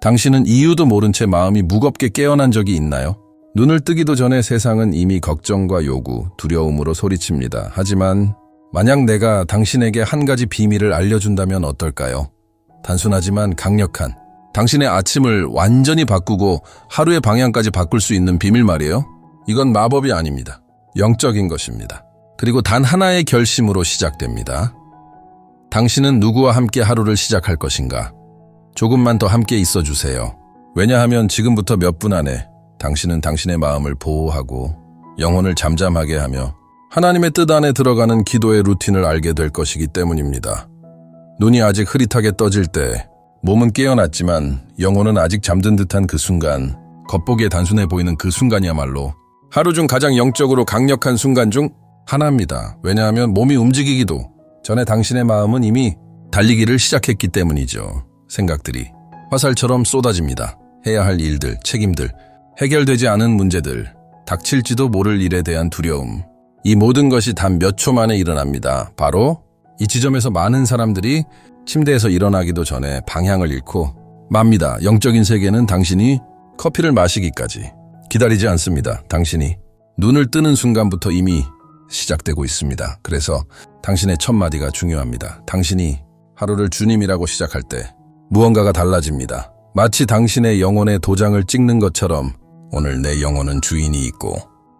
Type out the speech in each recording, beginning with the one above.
당신은 이유도 모른 채 마음이 무겁게 깨어난 적이 있나요? 눈을 뜨기도 전에 세상은 이미 걱정과 요구, 두려움으로 소리칩니다. 하지만 만약 내가 당신에게 한 가지 비밀을 알려준다면 어떨까요? 단순하지만 강력한 당신의 아침을 완전히 바꾸고 하루의 방향까지 바꿀 수 있는 비밀 말이에요? 이건 마법이 아닙니다. 영적인 것입니다. 그리고 단 하나의 결심으로 시작됩니다. 당신은 누구와 함께 하루를 시작할 것인가? 조금만 더 함께 있어 주세요. 왜냐하면 지금부터 몇 분 안에 당신은 당신의 마음을 보호하고 영혼을 잠잠하게 하며 하나님의 뜻 안에 들어가는 기도의 루틴을 알게 될 것이기 때문입니다. 눈이 아직 흐릿하게 떠질 때 몸은 깨어났지만 영혼은 아직 잠든 듯한 그 순간 겉보기에 단순해 보이는 그 순간이야말로 하루 중 가장 영적으로 강력한 순간 중 하나입니다. 왜냐하면 몸이 움직이기도 전에 당신의 마음은 이미 달리기를 시작했기 때문이죠. 생각들이 화살처럼 쏟아집니다. 해야 할 일들, 책임들, 해결되지 않은 문제들, 닥칠지도 모를 일에 대한 두려움. 이 모든 것이 단 몇 초 만에 일어납니다. 바로 이 지점에서 많은 사람들이 침대에서 일어나기도 전에 방향을 잃고 맙니다. 영적인 세계는 당신이 커피를 마시기까지 기다리지 않습니다. 당신이 눈을 뜨는 순간부터 이미 시작되고 있습니다. 그래서 당신의 첫 마디가 중요합니다. 당신이 하루를 주님이라고 시작할 때 무언가가 달라집니다. 마치 당신의 영혼의 도장을 찍는 것처럼 오늘 내 영혼은 주인이 있고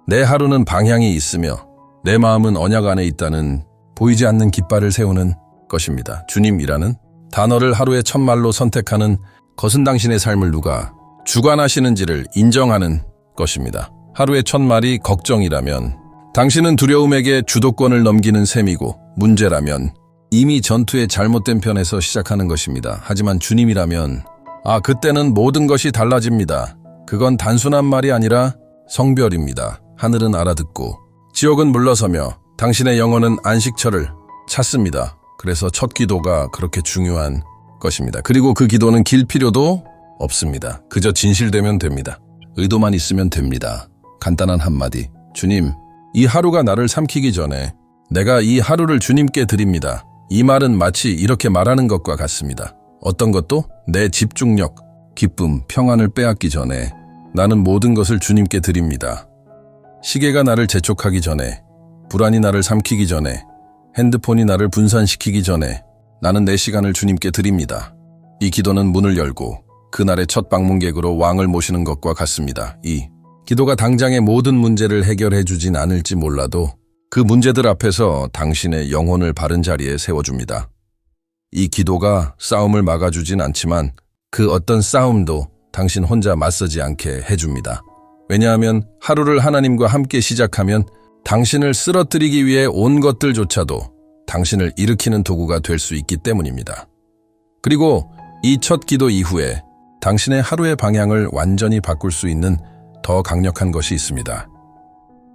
내 하루는 방향이 있으며 내 마음은 언약 안에 있다는 보이지 않는 깃발을 세우는 것입니다. 주님이라는 단어를 하루의 첫 말로 선택하는 것은 당신의 삶을 누가 주관하시는지를 인정하는 것입니다. 하루의 첫 말이 걱정이라면 당신은 두려움에게 주도권을 넘기는 셈이고 문제라면 이미 전투의 잘못된 편에서 시작하는 것입니다. 하지만 주님이라면 아 그때는 모든 것이 달라집니다. 그건 단순한 말이 아니라 성별입니다. 하늘은 알아듣고 지옥은 물러서며 당신의 영혼은 안식처를 찾습니다. 그래서 첫 기도가 그렇게 중요한 것입니다. 그리고 그 기도는 길 필요도 없습니다. 그저 진실되면 됩니다. 의도만 있으면 됩니다. 간단한 한마디. 주님, 이 하루가 나를 삼키기 전에 내가 이 하루를 주님께 드립니다. 이 말은 마치 이렇게 말하는 것과 같습니다. 어떤 것도 내 집중력, 기쁨, 평안을 빼앗기 전에 나는 모든 것을 주님께 드립니다. 시계가 나를 재촉하기 전에, 불안이 나를 삼키기 전에, 핸드폰이 나를 분산시키기 전에 나는 내 시간을 주님께 드립니다. 이 기도는 문을 열고 그날의 첫 방문객으로 왕을 모시는 것과 같습니다. 이 기도가 당장의 모든 문제를 해결해 주진 않을지 몰라도 그 문제들 앞에서 당신의 영혼을 바른 자리에 세워줍니다. 이 기도가 싸움을 막아주진 않지만 그 어떤 싸움도 당신 혼자 맞서지 않게 해줍니다. 왜냐하면 하루를 하나님과 함께 시작하면 당신을 쓰러뜨리기 위해 온 것들조차도 당신을 일으키는 도구가 될 수 있기 때문입니다. 그리고 이 첫 기도 이후에 당신의 하루의 방향을 완전히 바꿀 수 있는 더 강력한 것이 있습니다.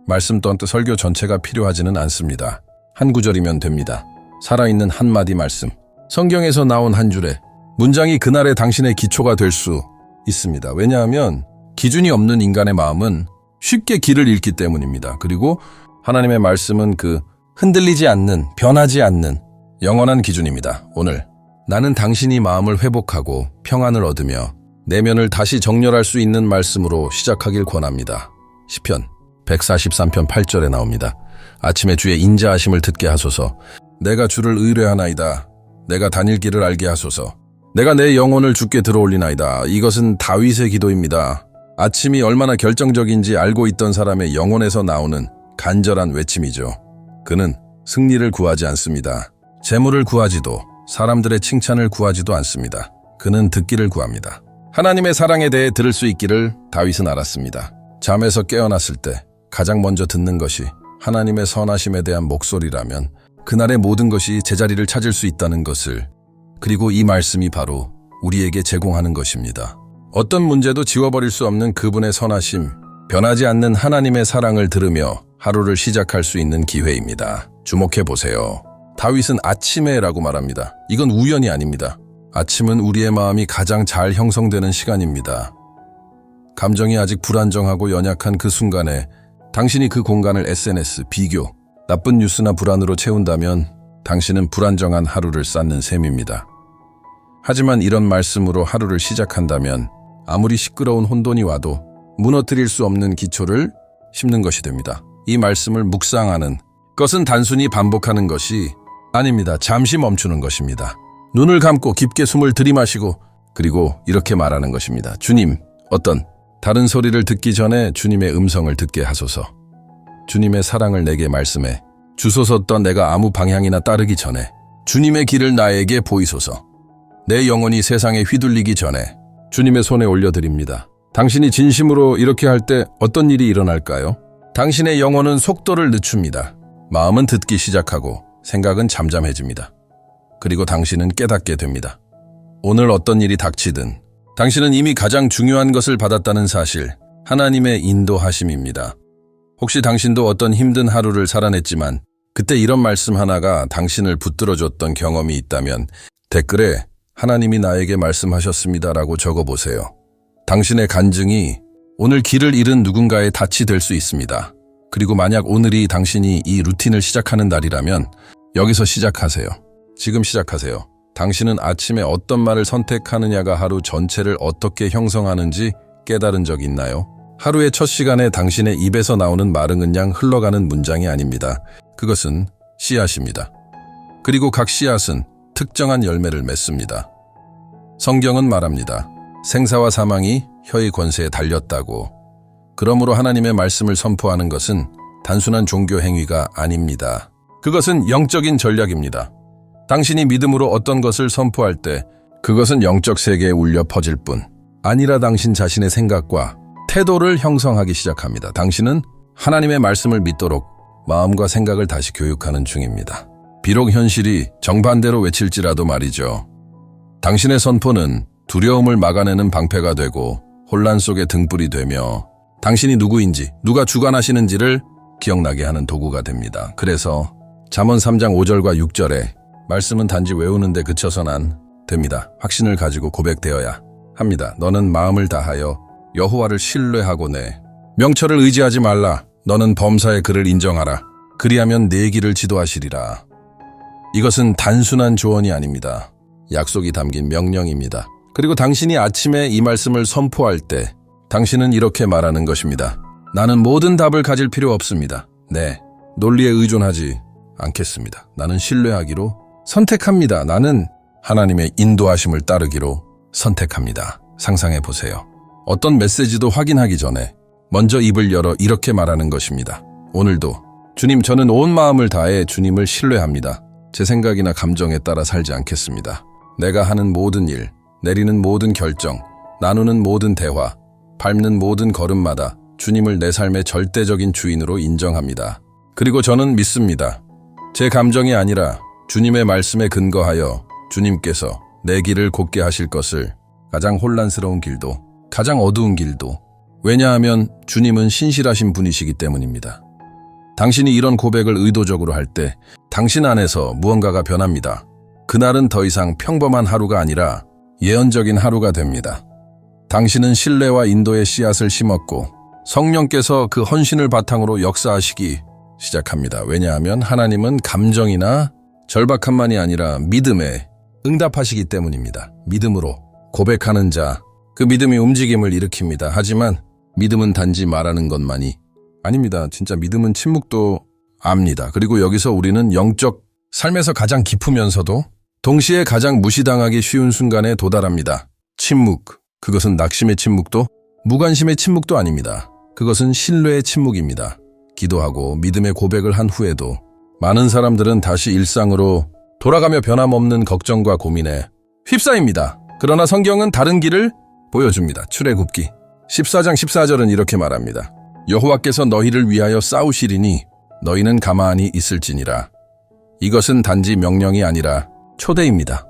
말씀 또 설교 전체가 필요하지는 않습니다. 한 구절이면 됩니다. 살아있는 한마디 말씀. 성경에서 나온 한 줄에 문장이 그날의 당신의 기초가 될 수 있습니다. 왜냐하면 기준이 없는 인간의 마음은 쉽게 길을 잃기 때문입니다. 그리고 하나님의 말씀은 그 흔들리지 않는, 변하지 않는 영원한 기준입니다. 오늘 나는 당신이 마음을 회복하고 평안을 얻으며 내면을 다시 정렬할 수 있는 말씀으로 시작하길 권합니다. 시편 143편 8절에 나옵니다. 아침에 주의 인자하심을 듣게 하소서. 내가 주를 의뢰하나이다. 내가 다닐 길을 알게 하소서. 내가 내 영혼을 주께 들어올리나이다. 이것은 다윗의 기도입니다. 아침이 얼마나 결정적인지 알고 있던 사람의 영혼에서 나오는 간절한 외침이죠. 그는 승리를 구하지 않습니다. 재물을 구하지도 사람들의 칭찬을 구하지도 않습니다. 그는 듣기를 구합니다. 하나님의 사랑에 대해 들을 수 있기를 다윗은 알았습니다. 잠에서 깨어났을 때 가장 먼저 듣는 것이 하나님의 선하심에 대한 목소리라면 그날의 모든 것이 제자리를 찾을 수 있다는 것을 그리고 이 말씀이 바로 우리에게 제공하는 것입니다. 어떤 문제도 지워버릴 수 없는 그분의 선하심, 변하지 않는 하나님의 사랑을 들으며 하루를 시작할 수 있는 기회입니다. 주목해 보세요. 다윗은 아침에 라고 말합니다. 이건 우연이 아닙니다. 아침은 우리의 마음이 가장 잘 형성되는 시간입니다. 감정이 아직 불안정하고 연약한 그 순간에 당신이 그 공간을 SNS, 비교, 나쁜 뉴스나 불안으로 채운다면 당신은 불안정한 하루를 쌓는 셈입니다. 하지만 이런 말씀으로 하루를 시작한다면 아무리 시끄러운 혼돈이 와도 무너뜨릴 수 없는 기초를 심는 것이 됩니다. 이 말씀을 묵상하는 것은 단순히 반복하는 것이 아닙니다. 잠시 멈추는 것입니다. 눈을 감고 깊게 숨을 들이마시고 그리고 이렇게 말하는 것입니다. 주님, 어떤 다른 소리를 듣기 전에 주님의 음성을 듣게 하소서. 주님의 사랑을 내게 말씀해 주소서 던 내가 아무 방향이나 따르기 전에 주님의 길을 나에게 보이소서. 내 영혼이 세상에 휘둘리기 전에 주님의 손에 올려드립니다. 당신이 진심으로 이렇게 할 때 어떤 일이 일어날까요? 당신의 영혼은 속도를 늦춥니다. 마음은 듣기 시작하고 생각은 잠잠해집니다. 그리고 당신은 깨닫게 됩니다. 오늘 어떤 일이 닥치든 당신은 이미 가장 중요한 것을 받았다는 사실, 하나님의 인도하심입니다. 혹시 당신도 어떤 힘든 하루를 살아냈지만 그때 이런 말씀 하나가 당신을 붙들어줬던 경험이 있다면 댓글에 하나님이 나에게 말씀하셨습니다라고 적어보세요. 당신의 간증이 오늘 길을 잃은 누군가의 닻이 될 수 있습니다. 그리고 만약 오늘이 당신이 이 루틴을 시작하는 날이라면 여기서 시작하세요. 지금 시작하세요. 당신은 아침에 어떤 말을 선택하느냐가 하루 전체를 어떻게 형성하는지 깨달은 적 있나요? 하루의 첫 시간에 당신의 입에서 나오는 말은 그냥 흘러가는 문장이 아닙니다. 그것은 씨앗입니다. 그리고 각 씨앗은 특정한 열매를 맺습니다. 성경은 말합니다. 생사와 사망이 혀의 권세에 달렸다고. 그러므로 하나님의 말씀을 선포하는 것은 단순한 종교 행위가 아닙니다. 그것은 영적인 전략입니다. 당신이 믿음으로 어떤 것을 선포할 때 그것은 영적 세계에 울려 퍼질 뿐 아니라 당신 자신의 생각과 태도를 형성하기 시작합니다. 당신은 하나님의 말씀을 믿도록 마음과 생각을 다시 교육하는 중입니다. 비록 현실이 정반대로 외칠지라도 말이죠. 당신의 선포는 두려움을 막아내는 방패가 되고 혼란 속의 등불이 되며 당신이 누구인지, 누가 주관하시는지를 기억나게 하는 도구가 됩니다. 그래서 잠언 3장 5절과 6절에 말씀은 단지 외우는데 그쳐선 안 됩니다. 확신을 가지고 고백되어야 합니다. 너는 마음을 다하여 여호와를 신뢰하고 내 명철을 의지하지 말라. 너는 범사의 그를 인정하라. 그리하면 내 길을 지도하시리라. 이것은 단순한 조언이 아닙니다. 약속이 담긴 명령입니다. 그리고 당신이 아침에 이 말씀을 선포할 때 당신은 이렇게 말하는 것입니다. 나는 모든 답을 가질 필요 없습니다. 네, 논리에 의존하지 않겠습니다. 나는 신뢰하기로 선택합니다. 나는 하나님의 인도하심을 따르기로 선택합니다. 상상해 보세요. 어떤 메시지도 확인하기 전에 먼저 입을 열어 이렇게 말하는 것입니다. 오늘도 주님 저는 온 마음을 다해 주님을 신뢰합니다. 제 생각이나 감정에 따라 살지 않겠습니다. 내가 하는 모든 일, 내리는 모든 결정, 나누는 모든 대화, 밟는 모든 걸음마다 주님을 내 삶의 절대적인 주인으로 인정합니다. 그리고 저는 믿습니다. 제 감정이 아니라 주님의 말씀에 근거하여 주님께서 내 길을 곧게 하실 것을 가장 혼란스러운 길도, 가장 어두운 길도, 왜냐하면 주님은 신실하신 분이시기 때문입니다. 당신이 이런 고백을 의도적으로 할 때 당신 안에서 무언가가 변합니다. 그날은 더 이상 평범한 하루가 아니라 예언적인 하루가 됩니다. 당신은 신뢰와 인도의 씨앗을 심었고 성령께서 그 헌신을 바탕으로 역사하시기 시작합니다. 왜냐하면 하나님은 감정이나 절박함만이 아니라 믿음에 응답하시기 때문입니다. 믿음으로 고백하는 자, 그 믿음이 움직임을 일으킵니다. 하지만 믿음은 단지 말하는 것만이 아닙니다. 진짜 믿음은 침묵도 압니다. 그리고 여기서 우리는 영적 삶에서 가장 깊으면서도 동시에 가장 무시당하기 쉬운 순간에 도달합니다. 침묵. 그것은 낙심의 침묵도 무관심의 침묵도 아닙니다. 그것은 신뢰의 침묵입니다. 기도하고 믿음의 고백을 한 후에도 많은 사람들은 다시 일상으로 돌아가며 변함없는 걱정과 고민에 휩싸입니다. 그러나 성경은 다른 길을 보여줍니다. 출애굽기 14장 14절은 이렇게 말합니다. 여호와께서 너희를 위하여 싸우시리니 너희는 가만히 있을지니라. 이것은 단지 명령이 아니라 초대입니다.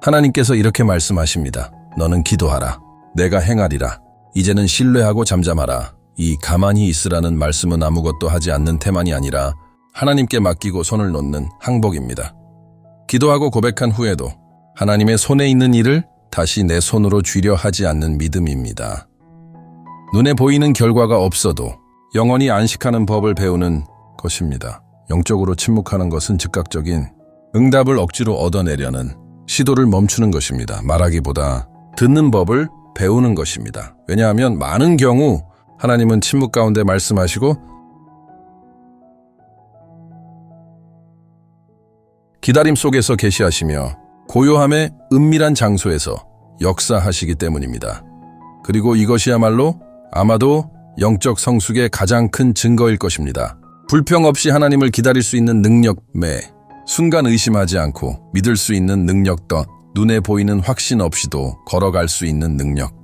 하나님께서 이렇게 말씀하십니다. 너는 기도하라. 내가 행하리라. 이제는 신뢰하고 잠잠하라. 이 가만히 있으라는 말씀은 아무것도 하지 않는 태만이 아니라 하나님께 맡기고 손을 놓는 항복입니다. 기도하고 고백한 후에도 하나님의 손에 있는 일을 다시 내 손으로 쥐려 하지 않는 믿음입니다. 눈에 보이는 결과가 없어도 영원히 안식하는 법을 배우는 것입니다. 영적으로 침묵하는 것은 즉각적인 응답을 억지로 얻어내려는 시도를 멈추는 것입니다. 말하기보다 듣는 법을 배우는 것입니다. 왜냐하면 많은 경우 하나님은 침묵 가운데 말씀하시고 기다림 속에서 계시하시며 고요함의 은밀한 장소에서 역사하시기 때문입니다. 그리고 이것이야말로 아마도 영적 성숙의 가장 큰 증거일 것입니다. 불평 없이 하나님을 기다릴 수 있는 능력 매 순간 의심하지 않고 믿을 수 있는 능력 더 눈에 보이는 확신 없이도 걸어갈 수 있는 능력.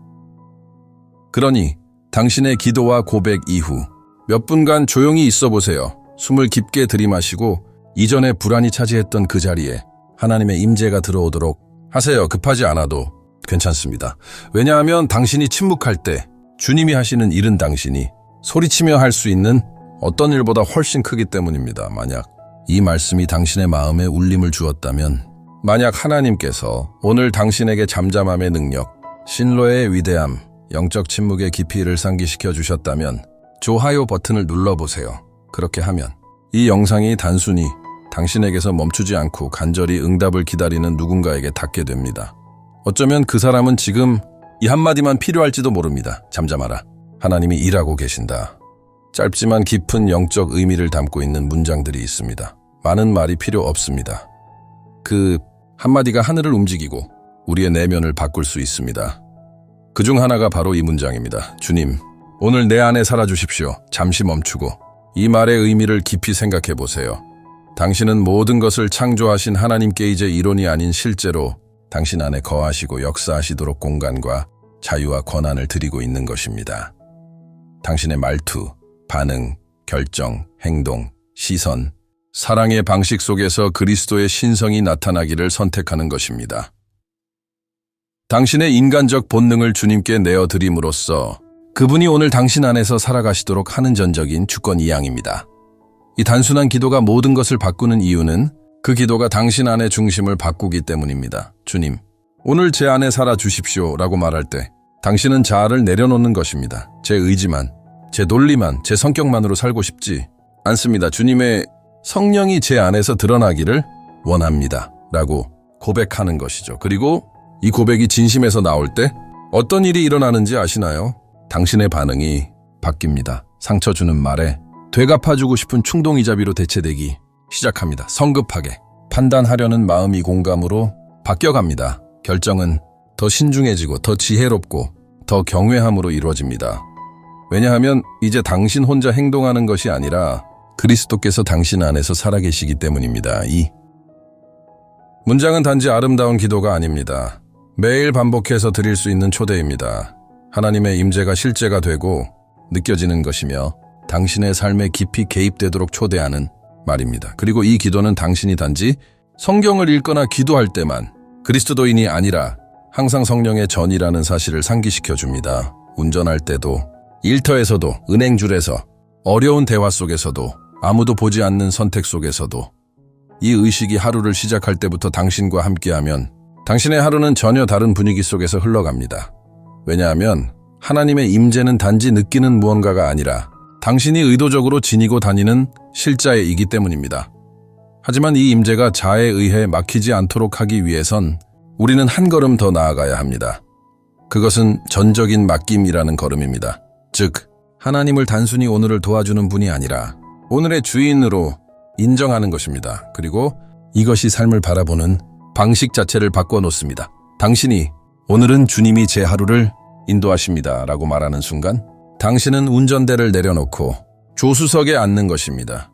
그러니 당신의 기도와 고백 이후 몇 분간 조용히 있어 보세요. 숨을 깊게 들이마시고 이전에 불안이 차지했던 그 자리에 하나님의 임재가 들어오도록 하세요. 급하지 않아도 괜찮습니다. 왜냐하면 당신이 침묵할 때 주님이 하시는 일은 당신이 소리치며 할 수 있는 어떤 일보다 훨씬 크기 때문입니다. 만약 이 말씀이 당신의 마음에 울림을 주었다면 만약 하나님께서 오늘 당신에게 잠잠함의 능력, 신로의 위대함, 영적 침묵의 깊이를 상기시켜 주셨다면 좋아요 버튼을 눌러보세요. 그렇게 하면 이 영상이 단순히 당신에게서 멈추지 않고 간절히 응답을 기다리는 누군가에게 닿게 됩니다. 어쩌면 그 사람은 지금 이 한마디만 필요할지도 모릅니다. 잠잠하라. 하나님이 일하고 계신다. 짧지만 깊은 영적 의미를 담고 있는 문장들이 있습니다. 많은 말이 필요 없습니다. 그 한마디가 하늘을 움직이고 우리의 내면을 바꿀 수 있습니다. 그 중 하나가 바로 이 문장입니다. 주님, 오늘 내 안에 살아주십시오. 잠시 멈추고 이 말의 의미를 깊이 생각해 보세요. 당신은 모든 것을 창조하신 하나님께 이제 이론이 아닌 실제로 당신 안에 거하시고 역사하시도록 공간과 자유와 권한을 드리고 있는 것입니다. 당신의 말투, 반응, 결정, 행동, 시선, 사랑의 방식 속에서 그리스도의 신성이 나타나기를 선택하는 것입니다. 당신의 인간적 본능을 주님께 내어드림으로써 그분이 오늘 당신 안에서 살아가시도록 하는 전적인 주권 이양입니다. 이 단순한 기도가 모든 것을 바꾸는 이유는 그 기도가 당신 안의 중심을 바꾸기 때문입니다. 주님, 오늘 제 안에 살아 주십시오 라고 말할 때 당신은 자아를 내려놓는 것입니다. 제 의지만, 제 논리만, 제 성격만으로 살고 싶지 않습니다. 주님의 성령이 제 안에서 드러나기를 원합니다. 라고 고백하는 것이죠. 그리고 이 고백이 진심에서 나올 때 어떤 일이 일어나는지 아시나요? 당신의 반응이 바뀝니다. 상처 주는 말에 되갚아주고 싶은 충동이자비로 대체되기 시작합니다. 성급하게 판단하려는 마음이 공감으로 바뀌어갑니다. 결정은 더 신중해지고 더 지혜롭고 더 경외함으로 이루어집니다. 왜냐하면 이제 당신 혼자 행동하는 것이 아니라 그리스도께서 당신 안에서 살아계시기 때문입니다. 이 문장은 단지 아름다운 기도가 아닙니다. 매일 반복해서 드릴 수 있는 초대입니다. 하나님의 임재가 실제가 되고 느껴지는 것이며 당신의 삶에 깊이 개입되도록 초대하는 말입니다. 그리고 이 기도는 당신이 단지 성경을 읽거나 기도할 때만 그리스도인이 아니라 항상 성령의 전이라는 사실을 상기시켜 줍니다. 운전할 때도, 일터에서도, 은행줄에서, 어려운 대화 속에서도, 아무도 보지 않는 선택 속에서도, 이 의식이 하루를 시작할 때부터 당신과 함께하면 당신의 하루는 전혀 다른 분위기 속에서 흘러갑니다. 왜냐하면 하나님의 임재는 단지 느끼는 무언가가 아니라 당신이 의도적으로 지니고 다니는 실자이기 때문입니다. 하지만 이 임재가 자에 의해 막히지 않도록 하기 위해선 우리는 한 걸음 더 나아가야 합니다. 그것은 전적인 맡김이라는 걸음입니다. 즉, 하나님을 단순히 오늘을 도와주는 분이 아니라 오늘의 주인으로 인정하는 것입니다. 그리고 이것이 삶을 바라보는 방식 자체를 바꿔놓습니다. 당신이 오늘은 주님이 제 하루를 인도하십니다. 라고 말하는 순간 당신은 운전대를 내려놓고 조수석에 앉는 것입니다.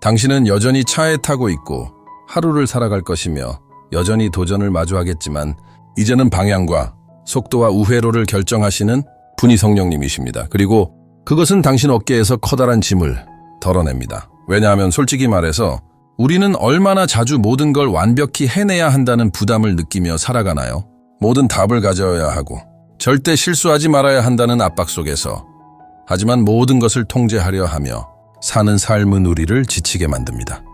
당신은 여전히 차에 타고 있고 하루를 살아갈 것이며 여전히 도전을 마주하겠지만 이제는 방향과 속도와 우회로를 결정하시는 분이 성령님이십니다. 그리고 그것은 당신 어깨에서 커다란 짐을 덜어냅니다. 왜냐하면 솔직히 말해서 우리는 얼마나 자주 모든 걸 완벽히 해내야 한다는 부담을 느끼며 살아가나요? 모든 답을 가져야 하고 절대 실수하지 말아야 한다는 압박 속에서 하지만 모든 것을 통제하려 하며 사는 삶은 우리를 지치게 만듭니다.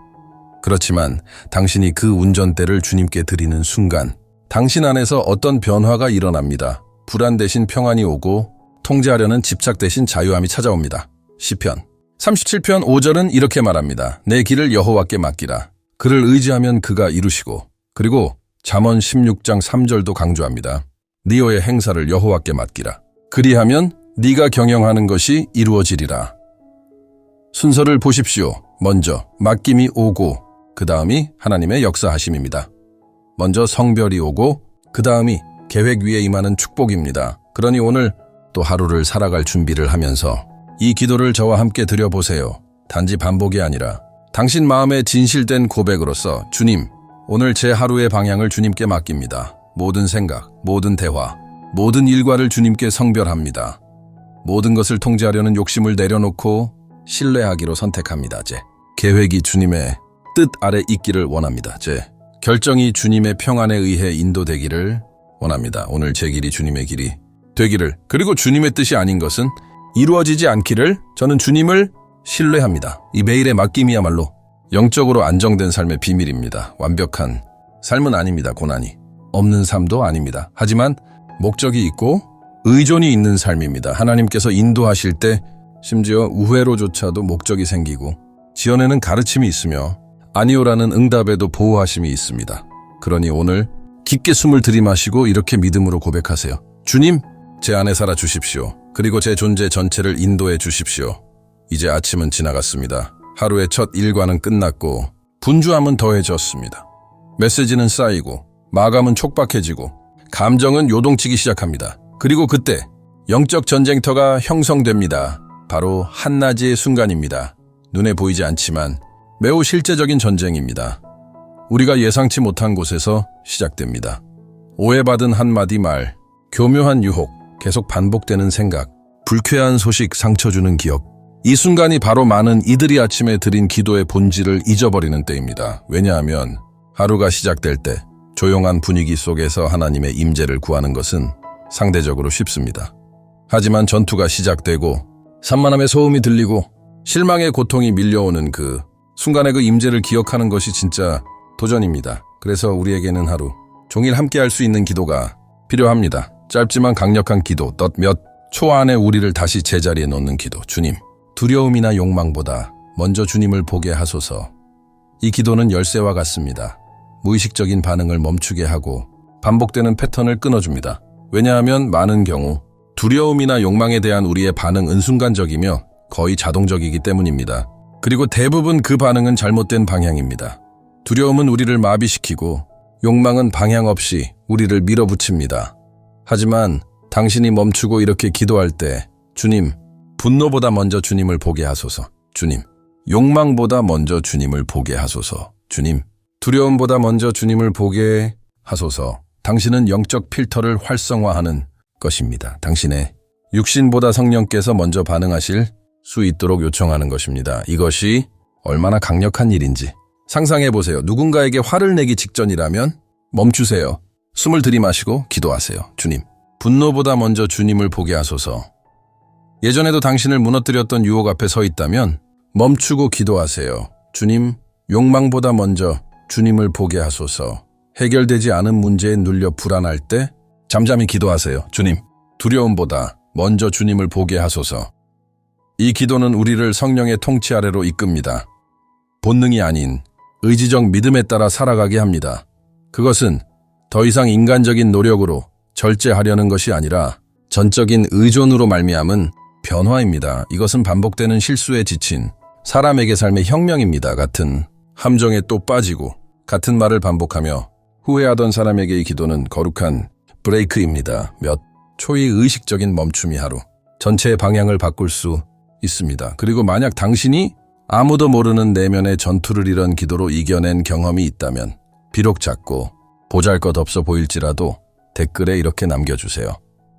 그렇지만 당신이 그 운전대를 주님께 드리는 순간 당신 안에서 어떤 변화가 일어납니다. 불안 대신 평안이 오고 통제하려는 집착 대신 자유함이 찾아옵니다. 시편 37편 5절은 이렇게 말합니다. 내 길을 여호와께 맡기라. 그를 의지하면 그가 이루시고 그리고 잠언 16장 3절도 강조합니다. 니오의 행사를 여호와께 맡기라. 그리하면 네가 경영하는 것이 이루어지리라. 순서를 보십시오. 먼저 맡김이 오고 그 다음이 하나님의 역사하심입니다. 먼저 성별이 오고 그 다음이 계획 위에 임하는 축복입니다. 그러니 오늘 또 하루를 살아갈 준비를 하면서 이 기도를 저와 함께 드려보세요. 단지 반복이 아니라 당신 마음에 진실된 고백으로서 주님, 오늘 제 하루의 방향을 주님께 맡깁니다. 모든 생각, 모든 대화, 모든 일과를 주님께 성별합니다. 모든 것을 통제하려는 욕심을 내려놓고 신뢰하기로 선택합니다. 제 계획이 주님의 뜻 아래 있기를 원합니다. 제 결정이 주님의 평안에 의해 인도되기를 원합니다. 오늘 제 길이 주님의 길이 되기를 그리고 주님의 뜻이 아닌 것은 이루어지지 않기를 저는 주님을 신뢰합니다. 이 매일의 맡김이야말로 영적으로 안정된 삶의 비밀입니다. 완벽한 삶은 아닙니다. 고난이 없는 삶도 아닙니다. 하지만 목적이 있고 의존이 있는 삶입니다. 하나님께서 인도하실 때 심지어 우회로조차도 목적이 생기고 지연에는 가르침이 있으며 아니오라는 응답에도 보호하심이 있습니다. 그러니 오늘 깊게 숨을 들이마시고 이렇게 믿음으로 고백하세요. 주님, 제 안에 살아 주십시오. 그리고 제 존재 전체를 인도해 주십시오. 이제 아침은 지나갔습니다. 하루의 첫 일과는 끝났고 분주함은 더해졌습니다. 메시지는 쌓이고 마감은 촉박해지고 감정은 요동치기 시작합니다. 그리고 그때 영적 전쟁터가 형성됩니다. 바로 한낮의 순간입니다. 눈에 보이지 않지만 매우 실제적인 전쟁입니다. 우리가 예상치 못한 곳에서 시작됩니다. 오해받은 한마디 말, 교묘한 유혹, 계속 반복되는 생각, 불쾌한 소식 상처 주는 기억. 이 순간이 바로 많은 이들이 아침에 드린 기도의 본질을 잊어버리는 때입니다. 왜냐하면 하루가 시작될 때 조용한 분위기 속에서 하나님의 임재를 구하는 것은 상대적으로 쉽습니다. 하지만 전투가 시작되고 산만함의 소음이 들리고 실망의 고통이 밀려오는 그 순간의 그 임재를 기억하는 것이 진짜 도전입니다. 그래서 우리에게는 하루 종일 함께 할 수 있는 기도가 필요합니다. 짧지만 강력한 기도, 몇초 안에 우리를 다시 제자리에 놓는 기도. 주님, 두려움이나 욕망보다 먼저 주님을 보게 하소서. 이 기도는 열쇠와 같습니다. 무의식적인 반응을 멈추게 하고 반복되는 패턴을 끊어줍니다. 왜냐하면 많은 경우 두려움이나 욕망에 대한 우리의 반응은 순간적이며 거의 자동적이기 때문입니다. 그리고 대부분 그 반응은 잘못된 방향입니다. 두려움은 우리를 마비시키고 욕망은 방향 없이 우리를 밀어붙입니다. 하지만 당신이 멈추고 이렇게 기도할 때 주님, 분노보다 먼저 주님을 보게 하소서. 주님, 욕망보다 먼저 주님을 보게 하소서. 주님, 두려움보다 먼저 주님을 보게 하소서. 당신은 영적 필터를 활성화하는 것입니다. 당신의 육신보다 성령께서 먼저 반응하실 수 있도록 요청하는 것입니다. 이것이 얼마나 강력한 일인지 상상해 보세요. 누군가에게 화를 내기 직전이라면 멈추세요. 숨을 들이마시고 기도하세요. 주님, 분노보다 먼저 주님을 보게 하소서. 예전에도 당신을 무너뜨렸던 유혹 앞에 서 있다면 멈추고 기도하세요. 주님, 욕망보다 먼저 주님을 보게 하소서. 해결되지 않은 문제에 눌려 불안할 때 잠잠히 기도하세요. 주님, 두려움보다 먼저 주님을 보게 하소서. 이 기도는 우리를 성령의 통치 아래로 이끕니다. 본능이 아닌 의지적 믿음에 따라 살아가게 합니다. 그것은 더 이상 인간적인 노력으로 절제하려는 것이 아니라 전적인 의존으로 말미암은 변화입니다. 이것은 반복되는 실수에 지친 사람에게 삶의 혁명입니다. 같은 함정에 또 빠지고 같은 말을 반복하며 후회하던 사람에게 이 기도는 거룩한 브레이크입니다. 몇 초의 의식적인 멈춤이 하루 전체의 방향을 바꿀 수 있습니다. 그리고 만약 당신이 아무도 모르는 내면의 전투를 이런 기도로 이겨낸 경험이 있다면 비록 작고 보잘 것 없어 보일지라도 댓글에 이렇게 남겨주세요.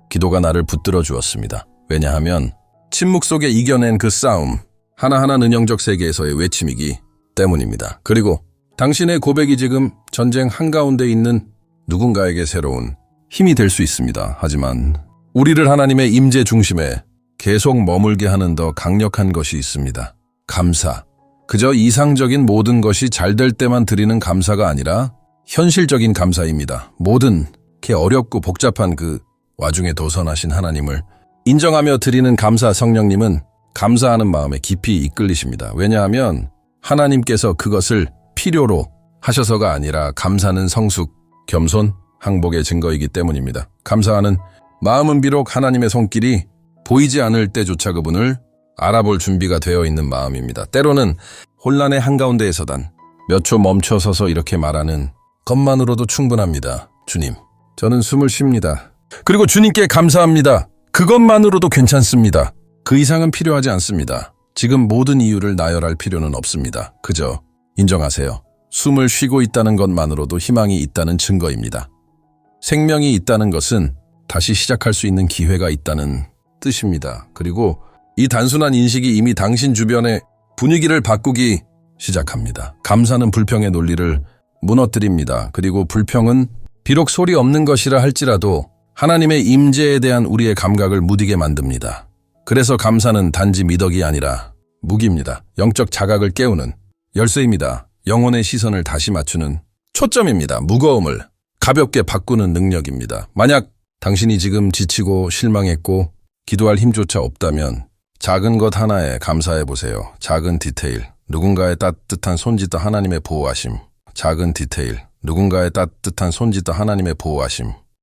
기도가 나를 붙들어 주었습니다. 왜냐하면 침묵 속에 이겨낸 그 싸움, 하나하나 은영적 세계에서의 외침이기 때문입니다. 그리고 당신의 고백이 지금 전쟁 한가운데 있는 누군가에게 새로운 힘이 될 수 있습니다. 하지만 우리를 하나님의 임재 중심에 계속 머물게 하는 더 강력한 것이 있습니다. 감사. 그저 이상적인 모든 것이 잘 될 때만 드리는 감사가 아니라 현실적인 감사입니다. 모든 게 어렵고 복잡한 그 와중에 도선하신 하나님을 인정하며 드리는 감사 성령님은 감사하는 마음에 깊이 이끌리십니다. 왜냐하면 하나님께서 그것을 필요로 하셔서가 아니라 감사는 성숙, 겸손, 항복의 증거이기 때문입니다. 감사하는 마음은 비록 하나님의 손길이 보이지 않을 때조차 그분을 알아볼 준비가 되어 있는 마음입니다. 때로는 혼란의 한가운데에서단 몇 초 멈춰서서 이렇게 말하는 것만으로도 충분합니다. 주님, 저는 숨을 쉽니다. 그리고 주님께 감사합니다. 그것만으로도 괜찮습니다. 그 이상은 필요하지 않습니다. 지금 모든 이유를 나열할 필요는 없습니다. 그저 인정하세요. 숨을 쉬고 있다는 것만으로도 희망이 있다는 증거입니다. 생명이 있다는 것은 다시 시작할 수 있는 기회가 있다는 뜻입니다. 그리고 이 단순한 인식이 이미 당신 주변의 분위기를 바꾸기 시작합니다. 감사는 불평의 논리를 무너뜨립니다. 그리고 불평은 비록 소리 없는 것이라 할지라도 하나님의 임재에 대한 우리의 감각을 무디게 만듭니다. 그래서 감사는 단지 미덕이 아니라 무기입니다. 영적 자각을 깨우는 열쇠입니다. 영혼의 시선을 다시 맞추는 초점입니다. 무거움을 가볍게 바꾸는 능력입니다. 만약 당신이 지금 지치고 실망했고 기도할 힘조차 없다면 작은 것 하나에 감사해 보세요. 작은 디테일, 누군가의 따뜻한 손짓도 하나님의 보호하심. 작은 디테일, 누군가의 따뜻한 손짓도 하나님의 보호하심.